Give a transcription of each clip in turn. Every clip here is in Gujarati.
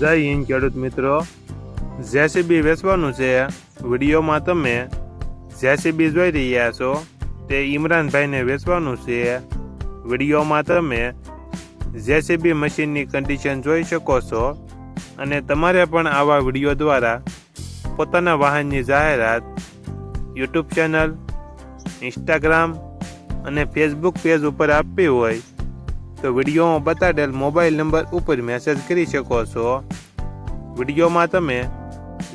જય હિન્દ, ખેડૂત મિત્રો. જેસીબી વેચવાનું છે. વિડીયોમાં તમે જેસીબી જોઈ રહ્યા છો. તે ઇમરાનભાઈને વેચવાનું છે. વિડીયોમાં તમે જેસીબી મશીનની કન્ડિશન જોઈ શકો છો અને તમારે પણ આવા વીડિયો દ્વારા પોતાના વાહનની જાહેરાત યુટ્યુબ ચેનલ ઇન્સ્ટાગ્રામ અને ફેસબુક પેજ ઉપર આપવી હોય તો વિડીયોમાં બતાડેલ મોબાઈલ નંબર ઉપર મેસેજ કરી શકો છો. વિડીયોમાં તમે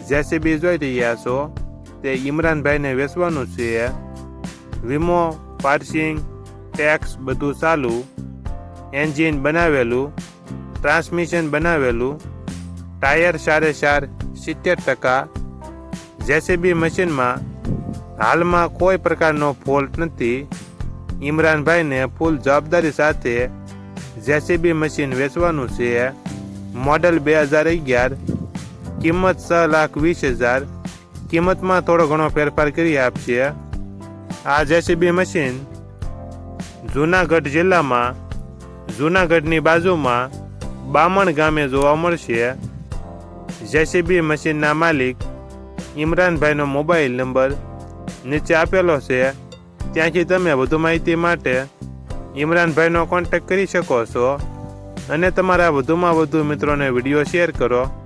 જેસીબી જોઈ રહ્યા છો, તે ઇમરાનભાઈને વેચવાનું છે. વીમો, પાર્સિંગ, ટેક્સ બધું ચાલુ. એન્જિન બનાવેલું, ટ્રાન્સમિશન બનાવેલું. ટાયર સારે સાર સિત્તેર ટકા. જેસીબી મશીનમાં હાલમાં કોઈ પ્રકારનો ફોલ્ટ નથી. ઇમરાનભાઈને ફૂલ જવાબદારી સાથે જેસીબી મશીન વેચવાનું છે, મોડલ બે હજાર અગિયાર, કિંમત છ લાખ વીસ હજાર, કિંમતમાં થોડો ઘણો ફેરફાર કરી આપશે. આ જેસીબી મશીન જૂનાગઢ જિલ્લામાં, જૂનાગઢની બાજુમાં બામણ ગામે જોવા મળશે. જેસીબી મશીનના માલિક ઇમરાનભાઈનો મોબાઈલ નંબર નીચે આપેલો છે. ત્યાંથી તમે વધુ માહિતી માટે ઇમરાનભાઈનો કોન્ટેક્ટ કરી શકો છો. અને તમારા વધુમાં વધુ મિત્રોને વીડિયો શેર કરો.